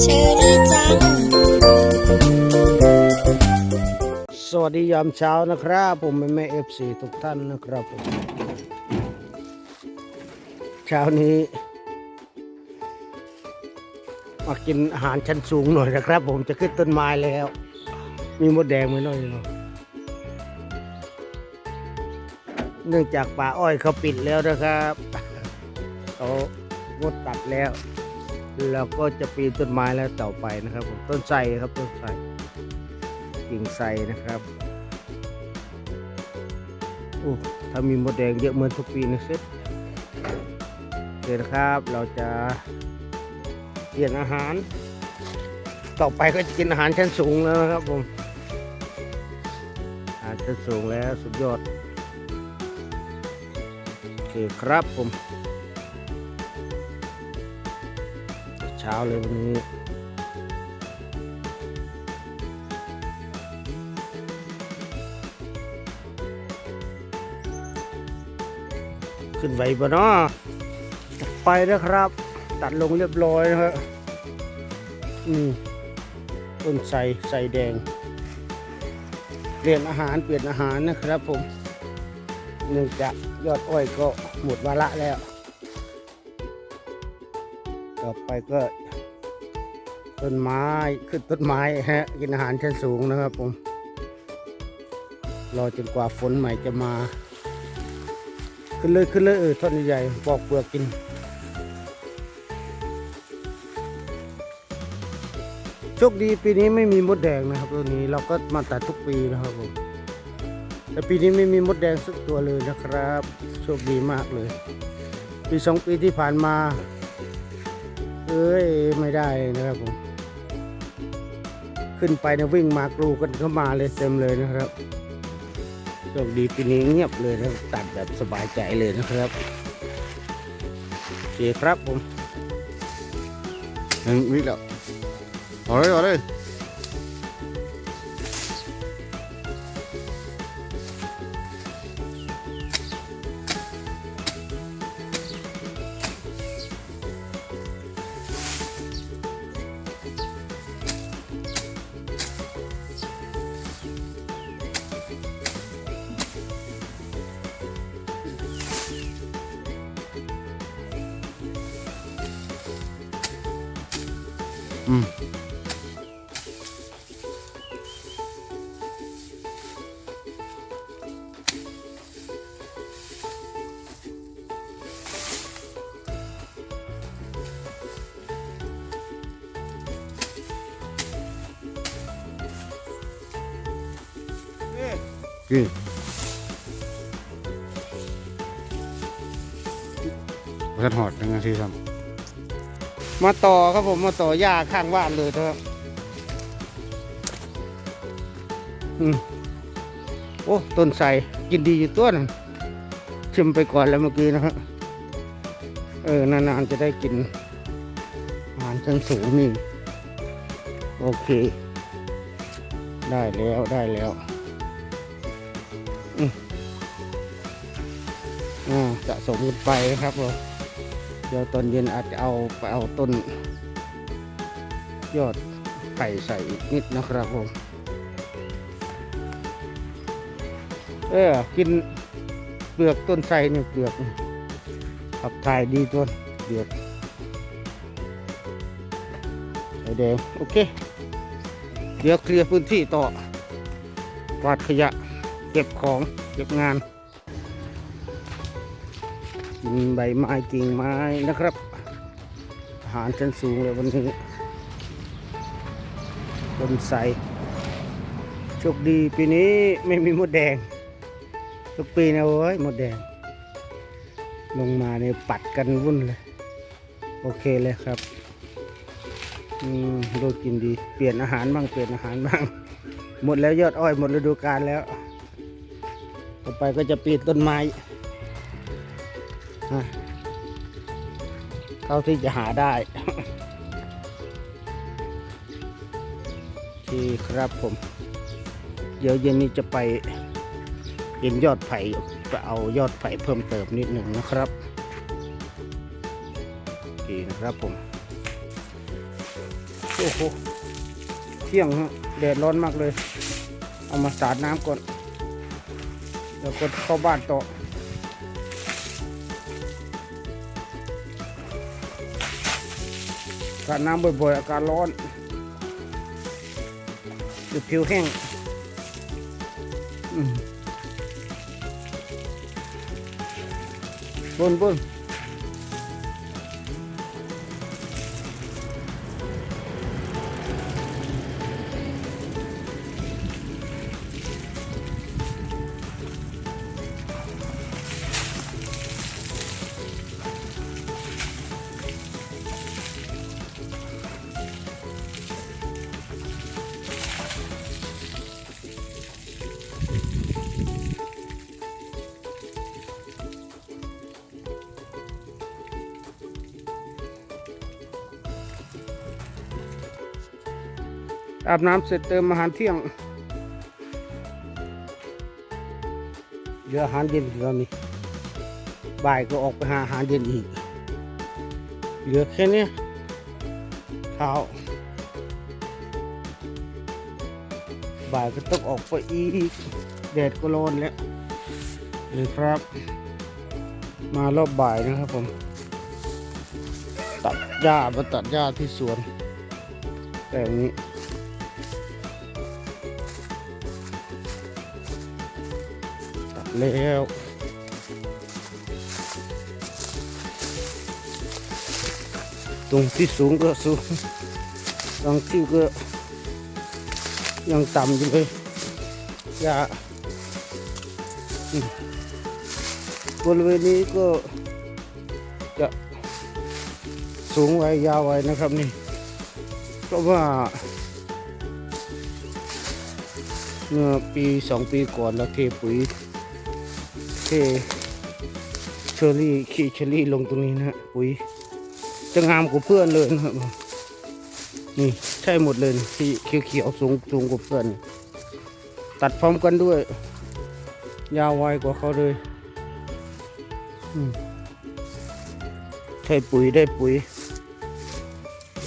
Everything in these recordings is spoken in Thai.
เชอรี่จัง สวัสดียามเช้านะครับ ผมเป็นแม่เอฟซีทุกท่านนะครับผมเช้านี้ มากินอาหารชั้นสูงหน่อยนะครับ ผมจะขึ้นต้นไม้แล้ว มีมดแดงไหมหน่อยเนาะเนื่องจากป่าอ้อยเขาปิดแล้วนะครับ เขางดตัดแล้วเราก็จะปีนต้นไม้แล้วต่อไปนะครับผมต้นไทรครับต้นไทรกิ่งไทรนะครับโอ้ถ้ามีมดแดงเยอะเหมือนทุกปีนะเซ็ตโอเคนะครับเราจะเปลี่ยนอาหาร ต่อไปก็จะกินอาหารชั้นสูงแล้วนะครับผมอาหารชั้นสูงแล้วสุดยอดโอเคครับผม ช้าเลยวันนี้ขึ้นไปบ่เนาะไปนะครับ ตัดลงเรียบร้อยนะครับนี่ต้นใสใสแดง เปลี่ยนอาหารเปลี่ยนอาหารนะครับผมเนื่องจากยอดอ้อยก็หมดวาระแล้ว ต่อไปก็ต้นไม้ขึ้นต้นไม้ฮะกินอาหารชั้นสูงนะครับผมรอจนกว่าฝนใหม่จะมา ขึ้นเลยขึ้นเลยเออท่อนใหญ่ปอกเปลือกกินโชคดีปีนี้ไม่มีมดแดงนะครับตัวนี้เราก็มาตัดทุกปีนะครับผมแต่ปีนี้ไม่มีมดแดงสักตัวเลยนะครับโชคดีมากเลย ปีสองปีที่ผ่านมา เอ้ยไม่ได้นะครับผม ขึ้นไปนะวิ่งมากรูกันเข้ามาเลยเต็มเลยนะครับโชคดีปีนี้เงียบเลยนะตัดแบบสบายใจเลยนะครับโอเคครับผมหนึ่งวิแล้วเอาเลยเอาเลย กินพันหอดยังไงที่ทมาต่อครับผมมาต่อหญ้าข้างบ้านเลยนะครับอืมโอ้ ต้นไทรกินดีอยู่ตัวนึงชิมไปก่อนแล้วเมื่อกี้นะครับเออนานๆจะได้กินอาหารชั้นสูงนี่ โอเค ได้แล้วได้แล้ว สะสมกันไปนะครับผมเดี๋ยวตอนเย็นอาจจะเอาไปเอาต้น ยอดไผ่ใส่อีกนิดนะครับผม เออกินเปลือกต้นไทรเนี่ยเปลือกขับถ่ายดีตัวเปลือกไข่แดงโอเค เดี๋ยวเคลียร์พื้นที่ต่อวาดขยะ เก็บของ เก็บงาน กินใบไม้กิ่งไม้นะครับ อาหารชั้นสูงเลยวันนี้ต้นไทรโชคดีปีนี้ไม่มีมดแดงทุกปีนะโว้ยมดแดง ลงมาเนี่ยปัดกันวุ่นเลย โอเคเลยครับอืมดูกินดีเปลี่ยนอาหารบ้างเปลี่ยนอาหารบ้าง หมดแล้วยอดอ้อยหมดฤดูกาลแล้ว ต่อไปก็จะปีนต้นไม้ เท่าที่จะหาได้โอเครับผม เดี๋ยวเย็นนี้จะไปเห็นยอดไผ่ไปเอายอดไผ่เพิ่มเติมนิดหนึ่งนะครับนะครับผม โอ้โห เที่ยงฮะแดดร้อนมากเลย เอามาสาดน้ำก่อน แล้วก็เข้าบ้านต่อ กาดน้ำบ่อยๆ อากาศร้อนเดี๋ยวผิวแห้งอืมบนบน อาบน้ำเสร็จเติมอาหารเที่ยงเหลืออาหารเย็นแล้วนี่บ่ายก็ออกไปหาอาหารเย็นอีก เหลือแค่นี้เช้าบ่ายก็ต้องออกไปอีกแดดก็ร้อนแล้วนี่ครับ มารอบบ่ายนะครับผม ตัดหญ้ามาตัดหญ้าที่สวน แต่งนี้ แล้วตรงที่สูงก็สูงตรงที่ก็ยังต่ำอยู่เลยหญ้าบริเวณนี้ก็จะสูงไว้ยาวไว้นะครับนี่ เพราะว่า เมื่อปีสองปีก่อนเราเทปุ๋ย เทเชอรี่ขี้เชอรี่ลงตรงนี้นะฮะปุ๋ยจะงามกว่าเพื่อนเลยนะครับนี่ใช่หมดเลยที่เขียวๆสูงสูงกว่าเพื่อน ตัดพร้อมกันด้วย ยาวไวกว่าเขาเลยใช่ปุ๋ยได้ปุ๋ย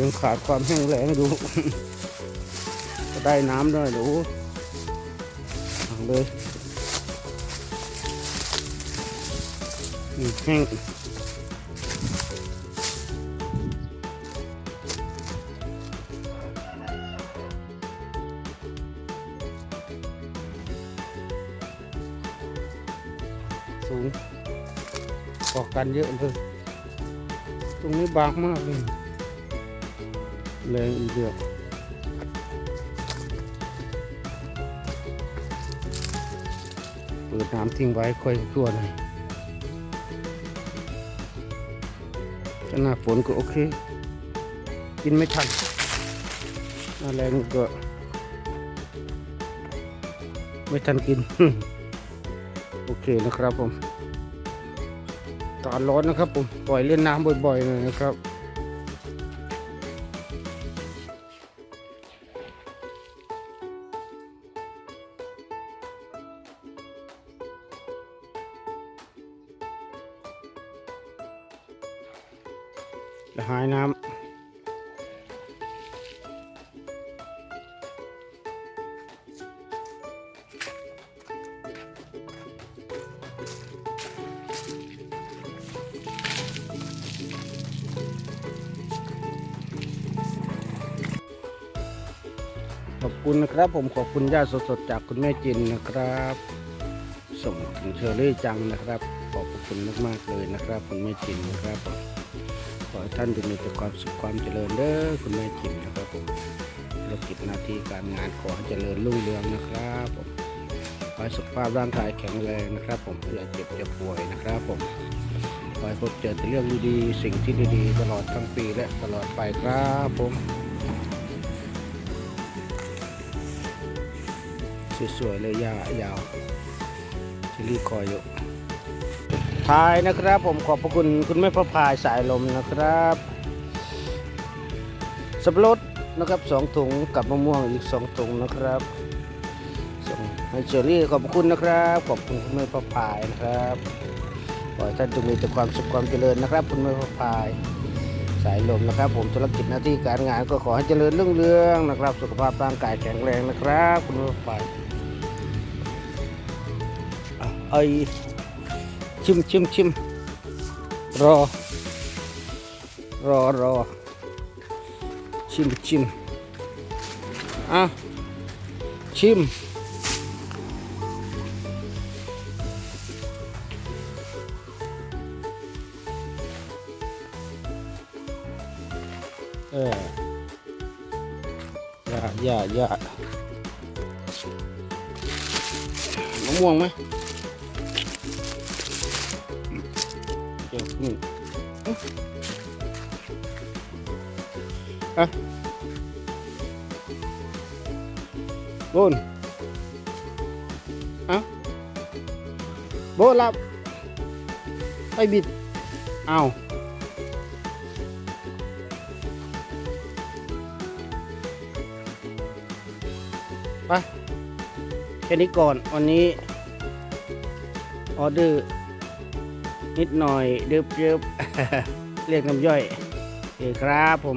ยังขาดความแห้งแล้งดูได้น้ำด้วยดูเลย นี่แห้งสูงกว่ากันเยอะเลยตรงนี้บางมากเลยแรงอีกเดียวเปิดน้ำทิ้งไว้ค่อยทั่วหน่อย ถ้าหน้าฝนก็โอเค กินไม่ทันหน้าแรงก็ ไม่ทันกิน โอเคนะครับผมตอนร้อนนะครับผมปล่อยเล่นน้ำบ่อยๆหน่อยนะครับ หายน้ำ ขอบคุณนะครับ ผมขอบคุณย่าสดๆ จากคุณแม่จินนะครับ ส่งถึงเชอรี่จังนะครับ ขอบคุณมากๆเลยนะครับ คุณแม่จินนะครับ ท่านจงมีแต่ความสุขความเจริญเด้อคุณแม่จิมนะครับผมธุรกิจหน้าที่การงานขอให้เจริญรุ่งเรืองนะครับผมขอให้สุขภาพร่างกายแข็งแรงนะครับ ผมอย่าเจ็บอย่าป่วยนะครับผมขอให้พบเจอแต่เรื่องดีๆสิ่งที่ดีๆ ตลอดทั้งปีและตลอดไปครับผมสวยๆเลยยายาวชิลลี่คอยอยู่ พายนะครับ ผมขอบพระคุณคุณแม่พระพายสายลมนะครับสับปะรดนะครับสองถุงกับมะม่วงอีกสองถุงนะครับส่งให้เชอรี่ขอบพระคุณนะครับ ขอบคุณคุณแม่พระพายนะครับขอให้ท่านจงมีแต่ความสุขความเจริญนะครับ คุณแม่พระพายสายลมนะครับ ผมธุรกิจหน้าที่การงานก็ขอให้เจริญรุ่งเรืองนะครับ สุขภาพร่างกายแข็งแรงนะครับ คุณผู้ฟังอะไอ ยชิมชิมชิมรอรอรอชิมชิม อะโบนอะโบนรับไปบิด เอาไปแค่นี้ก่อน วันนี้ ออเดอร์ นิดหน่อยเดิบเดิบเรียกน้ำย่อย โอเคครับผม